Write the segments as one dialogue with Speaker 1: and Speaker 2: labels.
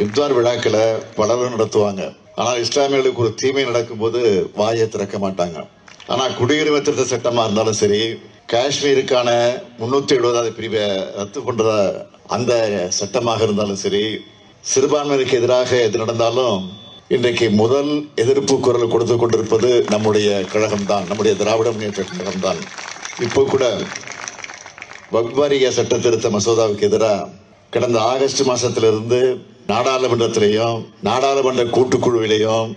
Speaker 1: இப்தார் விழாக்களை பலரும் நடத்துவாங்க. ஆனால் இஸ்லாமியர்களுக்கு ஒரு தீமை நடக்கும்போது வாயை திறக்க மாட்டாங்க. ஆனா குடியுரிமை திருத்த சட்டமா இருந்தாலும் சரி காஷ்மீருக்கான முன்னூத்தி எழுபதாவது பிரிவை ரத்து பண்ற அந்த சட்டமாக இருந்தாலும் சரி சிறுபான்மையினருக்கு எதிராக எது நடந்தாலும் இன்றைக்கு முதல் எதிர்ப்பு குரல் கொடுத்து கொண்டிருப்பது நம்முடைய கழகம்தான் நம்முடைய திராவிட முன்னேற்ற கழகம்தான். இப்போ கூட வக்வாரிய சட்ட திருத்த மசோதாவுக்கு எதிராக கடந்த ஆகஸ்ட் மாசத்திலிருந்து நாடாளுமன்றத்திலேயும் நாடாளுமன்ற கூட்டுக்குழுவிலேயும்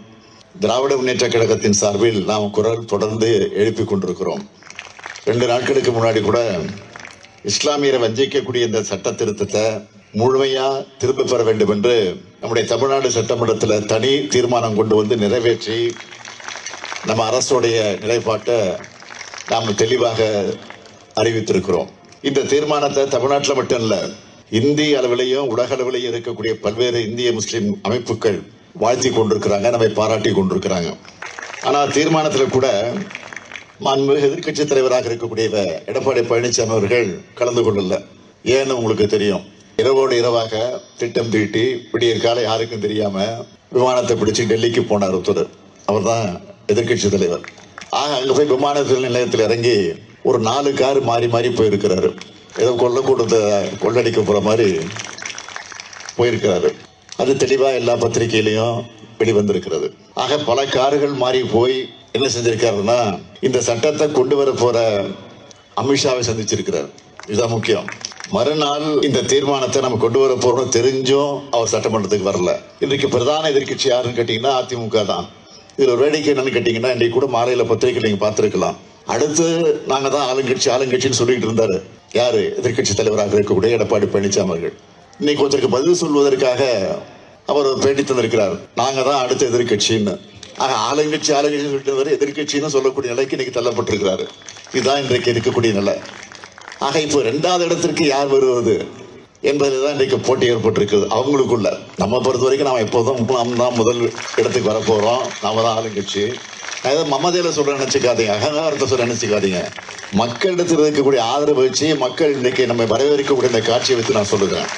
Speaker 1: திராவிட முன்னேற்ற கழகத்தின் சார்பில் நாம் குரல் தொடர்ந்து எழுப்பிக் கொண்டிருக்கிறோம். ரெண்டு நாட்களுக்கு முன்னாடி கூட இஸ்லாமியரை வஞ்சிக்கக்கூடிய இந்த சட்ட திருத்தத்தை முழுமையாக திரும்ப பெற வேண்டும் என்று நம்முடைய தமிழ்நாடு சட்டமன்றத்தில் தனி தீர்மானம் கொண்டு வந்து நிறைவேற்றி நம்ம அரசுடைய நிலைப்பாட்டை நாம் தெளிவாக அறிவித்திருக்கிறோம். இந்த தீர்மானத்தை தமிழ்நாட்டில் மட்டும் இல்லை இந்திய அளவிலேயும் உலக அளவிலேயும் இருக்கக்கூடிய பல்வேறு இந்திய முஸ்லீம் அமைப்புகள் வாழ்த்தி கொண்டிருக்கிறாங்க நம்மை பாராட்டி கொண்டிருக்கிறாங்க. ஆனால் தீர்மானத்தில் கூட மாண்புமிகு எதிர்க்கட்சி தலைவராக இருக்கக்கூடிய எடப்பாடி பழனிசாமி அவர்கள் கலந்து கொள்ளல. ஏன்னு உங்களுக்கு தெரியும். இரவோடு இரவாக திட்டம் தீட்டி விடிய காலை யாருக்கும் தெரியாம விமானத்தை பிடிச்சு டெல்லிக்கு போனார் ஒருத்தர். அவர் தான் எதிர்க்கட்சி தலைவர். ஆக அங்க போய் விமான நிலையத்தில் இறங்கி ஒரு நாலு கார் மாறி மாறி போயிருக்கிறாரு. ஏதோ கொல்லக்கூடத்தை கொள்ளடிக்க போற மாதிரி போயிருக்கிறாரு. அது தெளிவா எல்லா பத்திரிகையிலையும் வெளிவந்திருக்கிறது. ஆக பல கார்கள் மாறி போய் என்ன செஞ்சிருக்காருன்னா இந்த சட்டத்தை கொண்டு வர போற அமித்ஷாவை சந்திச்சிருக்கிறார். இதுதான் முக்கியம். மறுநாள் இந்த தீர்மானத்தை நம்ம கொண்டு வர போறோம்னு தெரிஞ்சும் அவர் சட்டமன்றத்துக்கு வரல. இன்றைக்கு பிரதான எதிர்க்கட்சி யாருன்னு கேட்டீங்கன்னா அதிமுக தான். இதுல ஒரு வேடிக்கை என்னன்னு கேட்டீங்கன்னா இன்றைக்கு கூட மாலையில பத்திரிகை நீங்க பார்த்திருக்கலாம். அடுத்து நாங்கள் தான் ஆளுங்கட்சி ஆளுங்கட்சின்னு சொல்லிட்டு இருந்தார். யார்? எதிர்க்கட்சி தலைவராக இருக்கக்கூடிய எடப்பாடி பழனிசாமி அவர்கள். இன்னைக்கு ஒருத்தருக்கு பதில் சொல்வதற்காக அவர் பேட்டி தந்திருக்கிறார் நாங்கள் தான் அடுத்த எதிர்க்கட்சின்னு. ஆக ஆளுங்கட்சி ஆளுங்கட்சி சொல்லிட்டு வர எதிர்க்கட்சின்னு சொல்லக்கூடிய நிலைக்கு இன்னைக்கு தள்ளப்பட்டிருக்கிறாரு. இதுதான் இன்றைக்கு இருக்கக்கூடிய நிலை. ஆக இப்போ ரெண்டாவது இடத்திற்கு யார் வருவது என்பதில் தான் இன்றைக்கு போட்டி ஏற்பட்டிருக்குது அவங்களுக்குள்ள. நம்ம பொறுத்த வரைக்கும் நாம் எப்போதும் நாம் தான் முதல் இடத்துக்கு வரப்போகிறோம் நாம் தான் ஆளுங்கட்சி. அதாவது மமதையில் மமதையில நினச்சிக்காதீங்க நினைச்சுக்காதீங்க அகங்காரத்தை சொல்ல நினைச்சுக்காதீங்க. மக்களிடத்தில் இருக்கக்கூடிய ஆதரவு வச்சு மக்கள் இன்னைக்கு நம்ம வரவேற்கக்கூடிய இந்த காட்சியை வைத்து நான் சொல்லுகிறேன்.